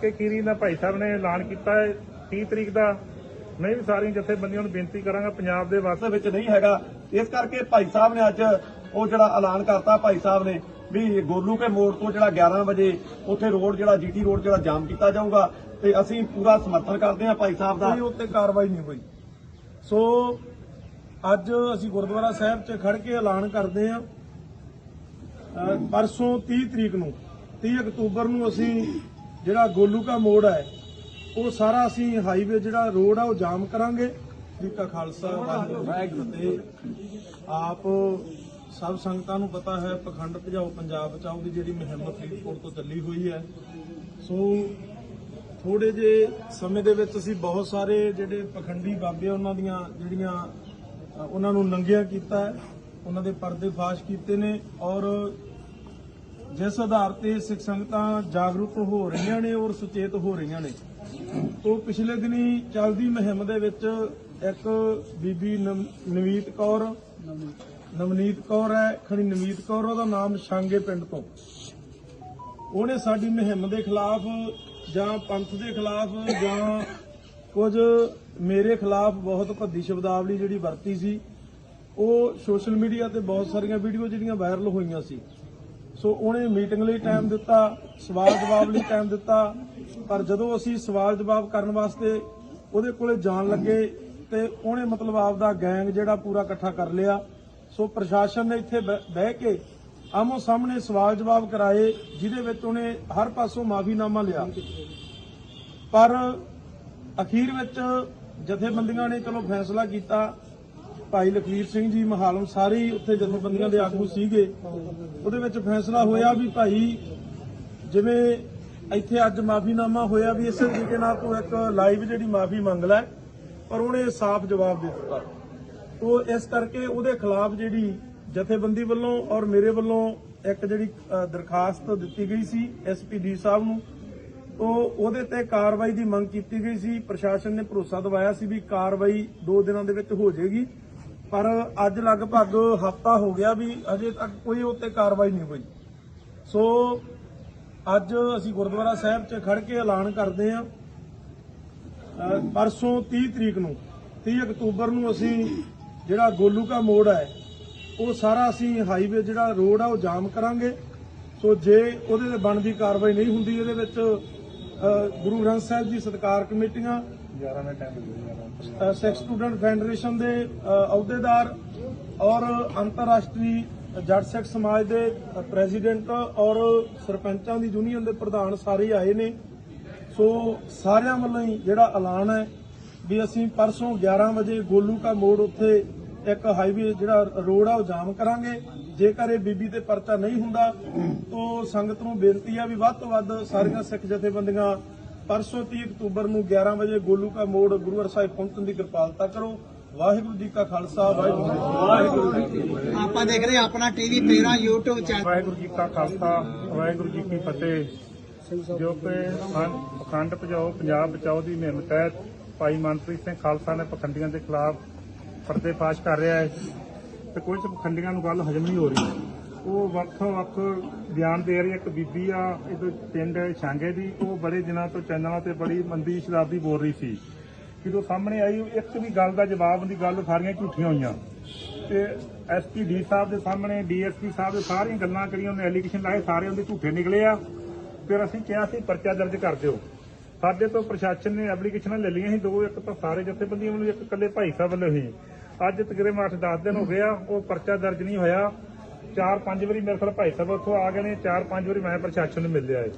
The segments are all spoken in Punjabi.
ਕੇ ਕੀਰੀ ਦਾ ਭਾਈ ਸਾਹਿਬ ਨੇ ਐਲਾਨ ਕੀਤਾ ਹੈ 30 ਤਰੀਕ ਦਾ। ਮੈਂ ਵੀ ਸਾਰੀਆਂ ਜਥੇਬੰਦੀਆਂ ਨੂੰ ਬੇਨਤੀ ਕਰਾਂਗਾ, ਪੰਜਾਬ ਦੇ ਵਾਸਤੇ ਵਿੱਚ ਨਹੀਂ ਹੈਗਾ। ਇਸ ਕਰਕੇ ਭਾਈ ਸਾਹਿਬ ਨੇ ਅੱਜ ਉਹ ਜਿਹੜਾ ਐਲਾਨ ਕਰਤਾ ਭਾਈ ਸਾਹਿਬ ਨੇ ਵੀ ਗੋਲੂ ਕੇ ਮੋੜ ਤੋਂ ਜਿਹੜਾ 11 ਵਜੇ ਉੱਥੇ ਰੋਡ ਜਿਹੜਾ ਜੀਟੀ ਰੋਡ ਜਿਹੜਾ ਜਾਮ ਕੀਤਾ ਜਾਊਗਾ ਤੇ ਅਸੀਂ ਪੂਰਾ ਸਮਰਥਨ ਕਰਦੇ ਹਾਂ ਭਾਈ ਸਾਹਿਬ ਦਾ। ਕੋਈ ਉੱਤੇ ਕਾਰਵਾਈ ਨਹੀਂ ਹੋਈ। ਸੋ ਅੱਜ ਅਸੀਂ ਗੁਰਦੁਆਰਾ ਸਾਹਿਬ 'ਚ ਖੜ ਕੇ ਐਲਾਨ ਕਰਦੇ ਹਾਂ। ਪਰਸੋਂ 30 ਤਰੀਕ ਨੂੰ 30 ਅਕਤੂਬਰ ਨੂੰ ਅਸੀਂ ਜਿਹੜਾ ਗੋਲੂਕਾ ਮੋੜ ਹੈ, ਉਹ ਸਾਰਾ ਅਸੀਂ ਹਾਈਵੇ ਜਿਹੜਾ ਰੋਡ ਆ, ਉਹ ਜਾਮ ਕਰਾਂਗੇ। ਜੀ ਕਾ ਖਾਲਸਾ, ਵਾਹਿਗੁਰੂ ਜੀ ਆਪ ਸਭ ਸੰਗਤਾਂ ਨੂੰ ਪਤਾ ਹੈ, ਪਖੰਡ ਭਜਾਓ ਪੰਜਾਬ ਬਚਾਓ ਦੀ ਜਿਹੜੀ ਮੁਹਿੰਮ ਫਰੀਦਕੋਟ ਤੋਂ ਚੱਲੀ ਹੋਈ ਹੈ। ਸੋ ਥੋੜੇ ਜੇ ਸਮੇਂ ਦੇ ਵਿੱਚ ਅਸੀਂ ਬਹੁਤ ਸਾਰੇ ਜਿਹੜੇ ਪਖੰਡੀ ਬਾਬੇ ਉਹਨਾਂ ਦੀਆਂ ਜਿਹੜੀਆਂ ਉਹਨਾਂ ਨੂੰ ਨੰਗਿਆ ਕੀਤਾ ਹੈ, ਉਹਨਾਂ ਦੇ ਪਰਦੇ ਫਾਸ਼ ਕੀਤੇ ਨੇ ਔਰ ਜਿਸ ਆਧਾਰ ਤੇ ਸਿੱਖ ਸੰਗਤਾਂ ਜਾਗਰੂਕ ਹੋ ਰਹੀਆਂ ਨੇ ਔਰ ਸੁਚੇਤ ਹੋ ਰਹੀਆਂ ਨੇ ਤੋਂ ਪਿਛਲੇ ਦਿਨੀ ਚੱਲਦੀ ਮੁਹਿੰਮ ਦੇ ਵਿੱਚ ਇੱਕ ਬੀਬੀ ਨਵੀਤ ਕੌਰ, ਨਵਨੀਤ ਕੌਰ ਹੈ ਖਣੀ ਨਵੀਤ ਕੌਰ, ਉਹਦਾ ਨਾਮ ਸ਼ਾਂਗੇ ਪਿੰਡ ਤੋਂ। ਉਹਨੇ ਸਾਡੀ ਮੁਹਿੰਮ ਦੇ ਖਿਲਾਫ ਜਾਂ ਪੰਥ ਦੇ ਖਿਲਾਫ ਜਾਂ ਕੁਝ ਮੇਰੇ ਖਿਲਾਫ ਬਹੁਤ ਭੱਦੀ ਸ਼ਬਦਾਵਲੀ ਜਿਹੜੀ ਵਰਤੀ ਸੀ, ਉਹ ਸੋਸ਼ਲ ਮੀਡੀਆ ਤੇ ਬਹੁਤ ਸਾਰੀਆਂ ਵੀਡੀਓ ਜਿਹੜੀਆਂ ਵਾਇਰਲ ਹੋਈਆਂ ਸੀ। ਸੋ ਉਹਨੇ ਮੀਟਿੰਗ ਲਈ ਟਾਈਮ ਦਿੱਤਾ, ਸਵਾਲ ਜਵਾਬ ਲਈ ਟਾਈਮ ਦਿੱਤਾ। ਪਰ ਜਦੋਂ ਅਸੀਂ ਸਵਾਲ ਜਵਾਬ ਕਰਨ ਵਾਸਤੇ ਉਹਦੇ ਕੋਲੇ ਜਾਣ ਲੱਗੇ ਤੇ ਉਹਨੇ ਮਤਲਬ ਆਪਦਾ ਗੈਂਗ ਜਿਹੜਾ ਪੂਰਾ ਇਕੱਠਾ ਕਰ ਲਿਆ। ਸੋ ਪ੍ਰਸ਼ਾਸਨ ਨੇ ਇੱਥੇ ਬਹਿ ਬਹਿ ਕੇ ਆਮੋ ਸਾਹਮਣੇ ਸਵਾਲ ਜਵਾਬ ਕਰਾਏ, ਜਿਹਦੇ ਵਿੱਚ ਉਹਨੇ ਹਰ ਪਾਸੋਂ ਮਾਫੀਨਾਮਾ ਲਿਆ। ਪਰ ਅਖੀਰ ਵਿੱਚ ਜਥੇਬੰਦੀਆਂ ਨੇ ਚਲੋ ਫੈਸਲਾ ਕੀਤਾ। ਭਾਈ ਲਖਵੀਰ ਸਿੰਘ ਜੀ ਮਹਾਲਮ ਸਾਰੇ ਹੀ ਉੱਥੇ ਜਥੇਬੰਦੀਆਂ ਦੇ ਆਗੂ ਸੀਗੇ। ਉਹਦੇ ਵਿੱਚ ਫੈਸਲਾ ਹੋਇਆ ਵੀ ਭਾਈ ਜਿਵੇਂ ਇੱਥੇ ਅੱਜ ਮਾਫੀਨਾਮਾ ਹੋਇਆ ਵੀ ਇਸੇ ਤਰੀਕੇ ਨਾਲ ਤੂੰ ਇੱਕ ਲਾਈਵ ਜਿਹੜੀ ਮਾਫੀ ਮੰਗ ਲੈ, ਪਰ ਉਹਨੇ ਸਾਫ਼ ਜਵਾਬ ਦੇ ਦਿੱਤਾ। ਉਹ ਇਸ ਕਰਕੇ ਉਹਦੇ ਖਿਲਾਫ ਜਿਹੜੀ ਜਥੇਬੰਦੀ ਵੱਲੋਂ ਔਰ ਮੇਰੇ ਵੱਲੋਂ ਇੱਕ ਜਿਹੜੀ ਦਰਖਾਸਤ ਦਿੱਤੀ ਗਈ ਸੀ ਐਸਪੀਡੀ ਸਾਹਿਬ ਨੂੰ ਉਹ ਉਹਦੇ ਤੇ ਕਾਰਵਾਈ ਦੀ ਮੰਗ ਕੀਤੀ ਗਈ ਸੀ। ਪ੍ਰਸ਼ਾਸਨ ਨੇ ਭਰੋਸਾ ਦਿਵਾਇਆ ਸੀ ਵੀ ਕਾਰਵਾਈ 2 ਦਿਨਾਂ ਦੇ ਵਿੱਚ ਹੋ ਜਾਏਗੀ। ਪਰ ਅੱਜ ਲਗਭਗ ਹਫਤਾ ਹੋ ਗਿਆ ਵੀ ਅਜੇ ਤੱਕ ਕੋਈ ਉੱਤੇ ਕਾਰਵਾਈ ਨਹੀਂ ਹੋਈ। ਸੋ ਅੱਜ ਅਸੀਂ ਗੁਰਦੁਆਰਾ ਸਾਹਿਬ 'ਚ ਖੜ ਕੇ ਐਲਾਨ ਕਰਦੇ ਹਾਂ। ਪਰਸੋਂ 30 ਤਰੀਕ ਨੂੰ 30 ਅਕਤੂਬਰ ਨੂੰ ਅਸੀਂ ਜਿਹੜਾ ਗੋਲੂਕਾ ਮੋੜ ਹੈ, ਉਹ ਸਾਰਾ ਅਸੀਂ ਹਾਈਵੇ ਜਿਹੜਾ ਰੋਡ ਆ, ਉਹ ਜਾਮ ਕਰਾਂਗੇ। ਸੋ ਜੇ ਉਹਦੇ ਤੇ ਬਣਦੀ ਕਾਰਵਾਈ ਨਹੀਂ ਹੁੰਦੀ, ਇਹਦੇ ਵਿੱਚ ਗੁਰੂ ਗ੍ਰੰਥ ਸਾਹਿਬ ਜੀ ਸਤਕਾਰ ਕਮੇਟੀਆਂ 11 ਦਾ ਟਾਈਮ ਅ, ਸਿੱਖ ਸਟੂਡੈਂਟ ਫੈਡਰੇਸ਼ਨ ਦੇ ਅਹੁਦੇਦਾਰ ਔਰ ਅੰਤਰਰਾਸ਼ਟਰੀ ਜੱਟ ਸਿੱਖ ਸਮਾਜ ਦੇ ਪ੍ਰੈਜ਼ੀਡੈਂਟ ਔਰ ਸਰਪੰਚਾਂ ਦੀ ਯੂਨੀਅਨ ਦੇ ਪ੍ਰਧਾਨ ਸਾਰੇ ਆਏ ਨੇ। ਸੋ ਸਾਰਿਆਂ ਵੱਲੋਂ ਹੀ ਜਿਹੜਾ ਐਲਾਨ ਹੈ ਵੀ ਅਸੀਂ ਪਰਸੋਂ 11 ਵਜੇ ਗੋਲੂ ਕਾ ਮੋੜ ਉੱਥੇ ਇੱਕ ਹਾਈਵੇ ਜਿਹੜਾ ਰੋਡ ਆ ਉਹ ਜਾਮ ਕਰਾਂਗੇ। ਜੇਕਰ ਇਹ ਬੀਬੀ ਤੇ ਪਰਚਾ ਨਹੀਂ ਹੁੰਦਾ ਤਾਂ ਸੰਗਤ ਨੂੰ ਬੇਨਤੀ ਆ ਵੀ ਵੱਧ ਤੋਂ ਵੱਧ ਸਾਰੀਆਂ ਸਿੱਖ ਜਥੇਬੰਦੀਆਂ ਪਰਸੋਂ 30 ਅਕਤੂਬਰ ਨੂੰ 11 ਵਜੇ ਗੋਲੂ ਕਾ ਮੋੜ ਗੁਰੂਵਾਰ ਸਾਹਿਬ ਪਹੁੰਚਣ ਦੀ ਕਿਰਪਾਲਤਾ ਕਰੋ। ਵਾਹਿਗੁਰੂ ਜੀ ਕਾ ਖਾਲਸਾ ਵਾਹਿਗੁਰੂ ਜੀ ਕੀ ਫਤਿਹ। ਆਪਾਂ ਦੇਖ ਰਹੇ ਆਪਣਾ TV 13 YouTube channel. Waheguru ji ਕਾ ਖਾਲਸਾ ਵਾਹਿਗੁਰੂ ਜੀ ਕੀ ਫਤਿਹ। ਜੋ ਕਿ ਪਖੰਡ- ਪਖੰਡ ਭਜਾਓ ਪੰਜਾਬ ਬਚਾਓ ਦੀ ਮੁਹਿੰਮ ਤਹਿਤ ਭਾਈ ਮਨਪ੍ਰੀਤ ਸਿੰਘ ਖਾਲਸਾ ਨੇ ਪਖੰਡੀਆਂ ਦੇ ਖਿਲਾਫ ਪਰਦੇਫਾਸ਼ ਕਰ ਰਿਹਾ ਹੈ। ਤੇ ਕੁਝ ਪਖੰਡੀਆਂ ਨੂੰ ਗੱਲ ਹਜਮ ਨਹੀਂ ਹੋ ਰਹੀ। ਉਹ ਵੱਖ ਵੱਖ ਬਿਆਨ ਦੇ ਰਹੀ ਇੱਕ ਬੀਬੀ ਆ ਇਹਦੇ ਪਿੰਡ ਛਾਂਗੇ ਦੀ। ਉਹ ਬੜੇ ਦਿਨਾਂ ਤੋਂ ਚੈਨਲਾਂ ਤੇ ਬੜੀ ਮੰਦੀ ਸ਼ਰਾਬੀ ਬੋਲ ਰਹੀ ਸੀ। ਜਦੋਂ ਸਾਹਮਣੇ ਆਈ, ਇੱਕ ਵੀ ਗੱਲ ਦਾ ਜਵਾਬ ਦੀ ਗੱਲ ਸਾਰੀਆਂ ਝੂਠੀਆਂ ਹੋਈਆਂ। ਤੇ ਐਸਪੀ ਡੀ ਸਾਹਿਬ ਦੇ ਸਾਹਮਣੇ ਡੀਐਸਪੀ ਸਾਹਿਬ ਦੇ ਸਾਰੀਆਂ ਗੱਲਾਂ ਕਰੀਆਂ, ਉਹਨੇ ਐਲੀਗੇਸ਼ਨ ਲਾਏ, ਸਾਰੇ ਉਹਦੇ ਝੂਠੇ ਨਿਕਲੇ ਆ। ਫਿਰ ਅਸੀਂ ਕਿਹਾ ਸੀ, ਪਰਚਾ ਦਰਜ ਕਰ ਦਿਓ। ਸਾਡੇ ਤੋਂ ਪ੍ਰਸ਼ਾਸਨ ਨੇ ਐਪਲੀਕੇਸ਼ਨਾਂ ਲੈ ਲਈਆਂ ਸੀ, ਦੋ, ਇੱਕ ਤਾਂ ਸਾਰੇ ਜਥੇਬੰਦੀਆਂ ਵੱਲੋਂ, ਇੱਕ ਇਕੱਲੇ ਭਾਈ ਸਾਹਿਬ ਵੱਲੋਂ ਹੀ। ਅੱਜ ਤਕਰੀਬਨ 8-10 ਦਿਨ ਹੋ ਗਿਆ ਉਹ ਪਰਚਾ ਦਰਜ ਨਹੀਂ ਹੋਇਆ। ਚਾਰ ਪੰਜ ਵਾਰੀ ਮੇਰੇ ਕੋਲ ਭਾਈ ਸਾਹਿਬ ਉੱਥੋਂ ਆ ਗਏ ਨੇ ਚਾਰ ਪੰਜ ਵਾਰੀ ਮੈਂ ਪ੍ਰਸ਼ਾਸਨ ਨੂੰ ਮਿਲਿਆ ਏ।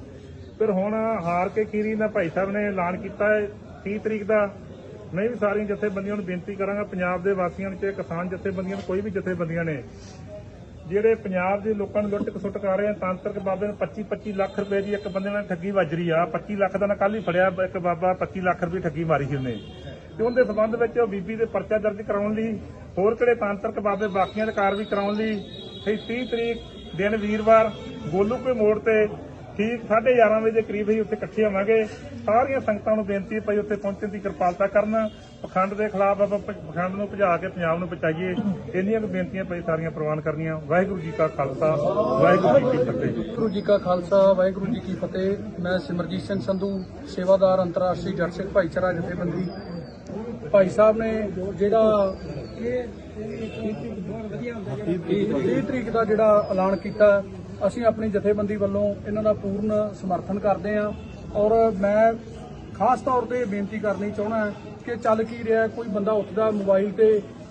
ਫਿਰ ਹੁਣ ਹਾਰ ਕੇ ਕੀਰੀ ਦਾ ਭਾਈ ਸਾਹਿਬ ਨੇ ਐਲਾਨ ਕੀਤਾ ਹੈ 30 ਤਰੀਕ ਦਾ? ਮੈਂ ਵੀ ਸਾਰੀਆਂ ਜਥੇਬੰਦੀਆਂ ਨੂੰ ਬੇਨਤੀ ਕਰਾਂਗਾ, ਪੰਜਾਬ ਦੇ ਵਾਸੀਆਂ ਨੂੰ, ਚਾਹੇ ਕਿਸਾਨ ਜਥੇਬੰਦੀਆਂ ਨੂੰ, ਕੋਈ ਵੀ ਜਥੇਬੰਦੀਆਂ ਨੇ, ਜਿਹੜੇ ਪੰਜਾਬ ਦੇ ਲੋਕਾਂ ਨੂੰ ਲੁੱਟ ਖਸੁੱਟ ਕਰ ਰਹੇ ਆ, ਤਾਂਤਰਿਕ ਬਾਬੇ ਨੂੰ 25 25 ਲੱਖ ਰੁਪਏ ਦੀ ਇੱਕ ਬੰਦੇ ਨਾਲ ਠੱਗੀ ਵੱਜ ਰਹੀ ਆ 25 ਲੱਖ ਦਾ ਨਾ ਕੱਲ ਹੀ ਫੜਿਆ, ਇੱਕ ਬਾਬਾ 25 ਲੱਖ ਰੁਪਏ ਠੱਗੀ ਮਾਰੀ ਸੀ ਉਹਨੇ। ਤੇ ਉਹਦੇ ਸਬੰਧ ਵਿੱਚ ਉਹ ਬੀਬੀ ਦੇ ਪਰਚਾ ਦਰਜ ਕਰਾਉਣ ਲਈ, ਹੋਰ ਕਿਹੜੇ ਤਾਂਤਰਿਕ ਬਾਬੇ ਬਾਕੀਆਂ ਦੀ ਕਾਰਵਾਈ ਕਰਾਉਣ ਲਈ 30 ਤਰੀਕ ਦਿਨ ਵੀਰਵਾਰ ਗੋਲੂ ਕੇ ਮੋੜ ਤੇ ਠੀਕ 11:30 ਵਜੇ ਦੇ ਕਰੀਬ ਹੀ ਉੱਥੇ ਇਕੱਠੇ ਹੋਵਾਂਗੇ। ਸਾਰੀਆਂ ਸੰਗਤਾਂ ਨੂੰ ਬੇਨਤੀ ਹੈ ਭਾਈ ਉੱਥੇ ਪਹੁੰਚਣ ਦੀ ਕਿਰਪਾਲਤਾ ਕਰਨ। ਪਖੰਡ ਦੇ ਖਿਲਾਫ ਆਪਾਂ ਪ- ਪਖੰਡ ਨੂੰ ਭਜਾ ਕੇ ਪੰਜਾਬ ਨੂੰ ਬਚਾਈਏ। ਇੰਨੀਆਂ ਕੁ ਬੇਨਤੀਆਂ ਭਾਈ ਸਾਰੀਆਂ ਪ੍ਰਵਾਨ ਕਰਨੀਆਂ। ਵਾਹਿਗੁਰੂ ਜੀ ਕਾ ਖਾਲਸਾ, ਵਾਹਿਗੁਰੂ ਜੀ ਕੀ ਫਤਿਹ। ਵਾਹਿਗੁਰੂ ਜੀ ਕਾ ਖਾਲਸਾ, ਵਾਹਿਗੁਰੂ ਜੀ ਕੀ ਫਤਿਹ। ਮੈਂ ਸਿਮਰਜੀਤ ਸਿੰਘ ਸੰਧੂ, ਸੇਵਾਦਾਰ ਅੰਤਰਰਾਸ਼ਟਰੀ ਜੱਟ ਸਿੱਖ ਭਾਈਚਾਰਾ ਜਥੇਬੰਦੀ। ਭਾਈ ਸਾਹਿਬ ਨੇ ਜਿਹੜਾ 30 ਤਰੀਕ ਦਾ ਜਿਹੜਾ ਐਲਾਨ ਕੀਤਾ ਅਸੀਂ ਆਪਣੀ ਜਥੇਬੰਦੀ ਵੱਲੋਂ ਇਹਨਾਂ ਦਾ ਪੂਰਨ ਸਮਰਥਨ ਕਰਦੇ ਹਾਂ ਔਰ ਮੈਂ ਖਾਸ ਤੌਰ ਤੇ ਬੇਨਤੀ ਕਰਨੀ ਚਾਹੁੰਦਾ ਕਿ ਚੱਲ ਕੀ ਰਿਹਾ ਕੋਈ ਬੰਦਾ ਉੱਠਦਾ ਮੋਬਾਈਲ ਤੇ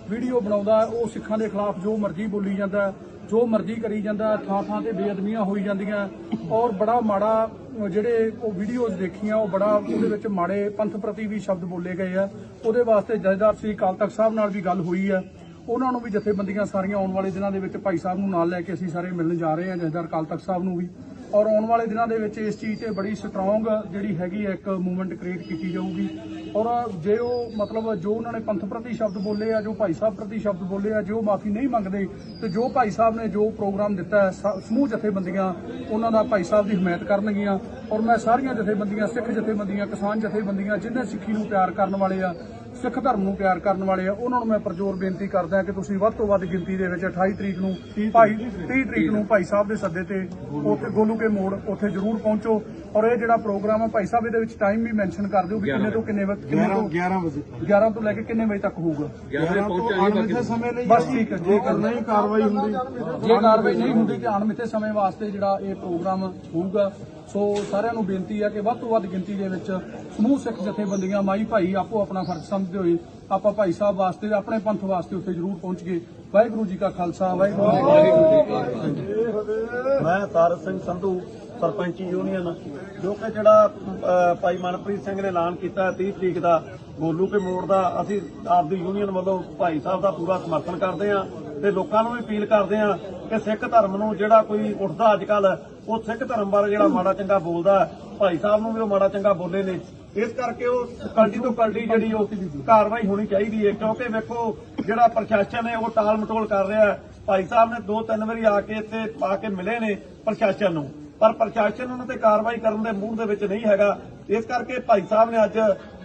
ਵੀਡੀਓ ਬਣਾਉਂਦਾ ਉਹ ਸਿੱਖਾਂ ਦੇ ਖਿਲਾਫ ਜੋ ਮਰਜ਼ੀ ਬੋਲੀ ਜਾਂਦਾ ਜੋ ਮਰਜ਼ੀ ਕਰੀ ਜਾਂਦਾ, ਥਾਂ ਥਾਂ ਤੇ ਬੇਅਦਬੀਆਂ ਹੋਈ ਜਾਂਦੀਆਂ। ਔਰ ਬੜਾ ਮਾੜਾ, ਜਿਹੜੇ ਉਹ ਵੀਡੀਓਜ਼ ਦੇਖੀਆਂ, ਉਹ ਬੜਾ ਉਹਦੇ ਵਿੱਚ ਮਾੜੇ ਪੰਥ ਪ੍ਰਤੀ ਵੀ ਸ਼ਬਦ ਬੋਲੇ ਗਏ ਆ। ਉਹਦੇ ਵਾਸਤੇ ਜਥੇਦਾਰ ਸ੍ਰੀ ਅਕਾਲ ਤਖਤ ਸਾਹਿਬ ਨਾਲ ਵੀ ਗੱਲ ਹੋਈ ਆ। ਉਹਨਾਂ ਨੂੰ ਵੀ ਜਥੇਬੰਦੀਆਂ ਸਾਰੀਆਂ ਆਉਣ ਵਾਲੇ ਦਿਨਾਂ ਦੇ ਵਿੱਚ ਭਾਈ ਸਾਹਿਬ ਨੂੰ ਨਾਲ ਲੈ ਕੇ ਅਸੀਂ ਸਾਰੇ ਮਿਲਣ ਜਾ ਰਹੇ ਹਾਂ ਜਥੇਦਾਰ ਅਕਾਲ ਤਖਤ ਸਾਹਿਬ ਨੂੰ ਵੀ। ਔਰ ਆਉਣ ਵਾਲੇ ਦਿਨਾਂ ਦੇ ਵਿੱਚ ਇਸ ਚੀਜ਼ ਤੇ ਬੜੀ ਸਟਰੋਂਗ ਜਿਹੜੀ ਹੈਗੀ ਹੈ ਇੱਕ ਮੂਵਮੈਂਟ ਕ੍ਰੀਏਟ ਕੀਤੀ ਜਾਊਗੀ। ਔਰ ਜੇ ਉਹ ਮਤਲਬ ਜੋ ਉਹਨਾਂ ਨੇ ਪੰਥ ਪ੍ਰਤੀ ਸ਼ਬਦ ਬੋਲੇ ਆ, ਜੋ ਭਾਈ ਸਾਹਿਬ ਪ੍ਰਤੀ ਸ਼ਬਦ ਬੋਲੇ ਆ, ਜੋ ਮਾਫੀ ਨਹੀਂ ਮੰਗਦੇ, ਤੇ ਜੋ ਭਾਈ ਸਾਹਿਬ ਨੇ ਜੋ ਪ੍ਰੋਗਰਾਮ ਦਿੱਤਾ ਸਮੂਹ ਜਥੇਬੰਦੀਆਂ, ਉਹਨਾਂ ਦਾ ਭਾਈ ਸਾਹਿਬ ਦੀ ਹਮਾਇਤ ਕਰਨਗੀਆਂ। ਔਰ ਮੈਂ ਸਾਰੀਆਂ ਜਥੇਬੰਦੀਆਂ, ਸਿੱਖ ਜਥੇਬੰਦੀਆਂ, ਕਿਸਾਨ ਜਥੇਬੰਦੀਆਂ, ਜਿੰਨੇ ਸਿੱਖੀ ਨੂੰ ਪਿਆਰ ਕਰਨ ਵਾਲੇ ਆ ਸਿੱਖ ਧਰਮ ਨੂੰ ਪਿਆਰ ਕਰਨ ਵਾਲੇ ਆ ਉਹਨਾਂ ਨੂੰ ਮੈਂ ਪ੍ਰਜੋਰ ਬੇਨਤੀ ਕਰਦਾ ਕਿ ਤੁਸੀਂ ਵੱਧ ਤੋਂ ਵੱਧ ਗਿਣਤੀ ਦੇ ਵਿੱਚ 28 ਤਰੀਕ ਨੂੰ ਭਾਈ 30 ਤਰੀਕ ਨੂੰ ਭਾਈ ਸਾਹਿਬ ਦੇ ਸੱਦੇ ਤੇ ਉੱਥੇ ਗੋਲੂ ਕੇ ਮੋੜ ਉੱਥੇ ਜ਼ਰੂਰ ਪਹੁੰਚੋ। ਔਰ ਇਹ ਜਿਹੜਾ ਪ੍ਰੋਗਰਾਮ ਹੈ ਭਾਈ ਸਾਹਿਬ ਇਹਦੇ ਵਿੱਚ ਟਾਈਮ ਵੀ ਮੈਂਸ਼ਨ ਕਰ ਦਿਓ ਵੀ ਕਿੰਨੇ ਤੋਂ ਕਿੰਨੇ ਵਜੇ ਕਿੰਨੇ ਤੋਂ 11 ਵਜੇ। 11 ਤੋਂ ਲੈ ਕੇ ਕਿੰਨੇ ਵਜੇ ਤੱਕ ਹੋਊਗਾ? 11 ਤੋਂ ਅਣਮਿੱਥੇ ਸਮੇਂ ਲਈ ਬਸ ਠੀਕ ਹੈ ਜੇਕਰ ਨਹੀਂ ਕਾਰਵਾਈ ਹੁੰਦੀ। ਜੇ ਕਾਰਵਾਈ ਨਹੀਂ ਹੁੰਦੀ ਤੇ ਅਣਮਿੱਥੇ ਸਮੇਂ ਵਾਸਤੇ ਜਿਹੜਾ ਇਹ ਪ੍ਰੋਗਰਾਮ ਹੋਊਗਾ। ਸੋ ਸਾਰਿਆਂ ਨੂੰ ਬੇਨਤੀ ਹੈ ਕਿ ਵੱਧ ਤੋਂ ਵੱਧ ਗਿਣਤੀ ਦੇ ਵਿੱਚ ਸਮੂਹ ਸਿੱਖ ਜਥੇਬੰਦੀਆਂ ਮਾਈ ਭਾਈ ਆਪੋ ਆਪਣਾ ਫਰਜ਼ ਸਮਝਦੇ ਹੋਏ ਆਪਾਂ ਭਾਈ ਸਾਹਿਬ ਵਾਸਤੇ ਆਪਣੇ ਪੰਥ ਵਾਸਤੇ ਉੱਥੇ ਜ਼ਰੂਰ ਪਹੁੰਚ ਗਏ। ਵਾਹਿਗੁਰੂ ਜੀ ਕਾ ਖਾਲਸਾ ਵਾਹਿਗੁਰੂ ਜੀ ਕੀ ਫਤਿਹ। ਮੈਂ ਤਾਰਕ ਸਿੰਘ ਸੰਧੂ ਸਰਪੰਚੀ ਯੂਨੀਅਨ, ਜੋ ਕਿ ਜਿਹੜਾ ਭਾਈ ਮਨਪ੍ਰੀਤ ਸਿੰਘ ਨੇ ਐਲਾਨ ਕੀਤਾ ਹੈ 30 ਤਰੀਕ ਦਾ, ਗੋਲੂ ਕੇ ਮੋੜ ਦਾ, ਅਸੀਂ ਆਪਦੀ ਯੂਨੀਅਨ ਵੱਲੋਂ ਭਾਈ ਸਾਹਿਬ ਦਾ ਪੂਰਾ ਸਮਰਥਨ ਕਰਦੇ ਹਾਂ ਤੇ ਲੋਕਾਂ ਨੂੰ ਵੀ ਅਪੀਲ ਕਰਦੇ ਹਾਂ ਕਿ ਸਿੱਖ ਧਰਮ ਨੂੰ ਜਿਹੜਾ ਕੋਈ ਉੱਠਦਾ ਅੱਜ ਕੱਲ ਉਹ ਸਿੱਖ ਧਰਮ ਬਾਰੇ ਜਿਹੜਾ ਮਾੜਾ ਚੰਗਾ ਬੋਲਦਾ ਭਾਈ ਸਾਹਿਬ ਨੂੰ ਵੀ ਉਹ ਮਾੜਾ ਚੰਗਾ ਬੋਲੇ ਨੇ। ਇਸ ਕਰਕੇ ਉਹ ਕਲਟੀ ਤੋਂ ਕਲਟੀ ਜਿਹੜੀ ਉਹ ਕਾਰਵਾਈ ਹੋਣੀ ਚਾਹੀਦੀ ਹੈ, ਕਿਉਂਕਿ ਵੇਖੋ, ਜਿਹੜਾ ਪ੍ਰਸ਼ਾਸਨ ਹੈ ਉਹ ਟਾਲ ਮਟੋਲ ਕਰ ਰਿਹਾ ਭਾਈ ਸਾਹਿਬ ਨੇ ਦੋ ਤਿੰਨ ਵਾਰੀ ਆ ਕੇ ਇੱਥੇ ਆ ਕੇ ਮਿਲੇ ਨੇ ਪ੍ਰਸ਼ਾਸਨ ਨੂੰ। ਪਰ ਪ੍ਰਸ਼ਾਸਨ ਉਹਨਾਂ ਤੇ ਕਾਰਵਾਈ ਕਰਨ ਦੇ ਮੂਡ ਦੇ ਵਿੱਚ ਨਹੀਂ ਹੈਗਾ। ਇਸ ਕਰਕੇ ਭਾਈ ਸਾਹਿਬ ਨੇ ਅੱਜ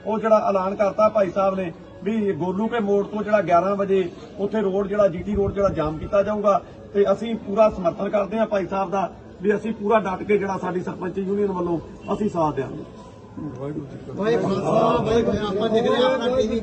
ਉਹ ਜਿਹੜਾ ਐਲਾਨ ਕਰਤਾ ਭਾਈ ਸਾਹਿਬ ਨੇ ਵੀ ਗੋਲੂ ਕੇ ਮੋੜ ਤੋਂ ਜਿਹੜਾ 11 ਵਜੇ ਉੱਥੇ ਰੋਡ ਜਿਹੜਾ ਜੀਟੀ ਰੋਡ ਜਿਹੜਾ ਜਾਮ ਕੀਤਾ ਜਾਊਗਾ ਤੇ ਅਸੀਂ ਪੂਰਾ ਸਮਰਥਨ ਕਰਦੇ ਹਾਂ ਭਾਈ ਸਾਹਿਬ ਦਾ ਵੀ ਅਸੀਂ ਪੂਰਾ ਡਟ ਕੇ ਜਿਹੜਾ ਸਾਡੀ ਸਰਪੰਚ ਯੂਨੀਅਨ ਵੱਲੋਂ ਅਸੀਂ ਸਾਥ ਦਿਆਂਗੇ। ਵਾਹਿਗੁਰੂ ਖਾਲਸਾ। ਵਾਹਿਗੁਰੂ ਆਪਾਂ ਦੇਖ ਰਹੇ ਹਾਂ ਆਪਣਾ ਟੀਵੀ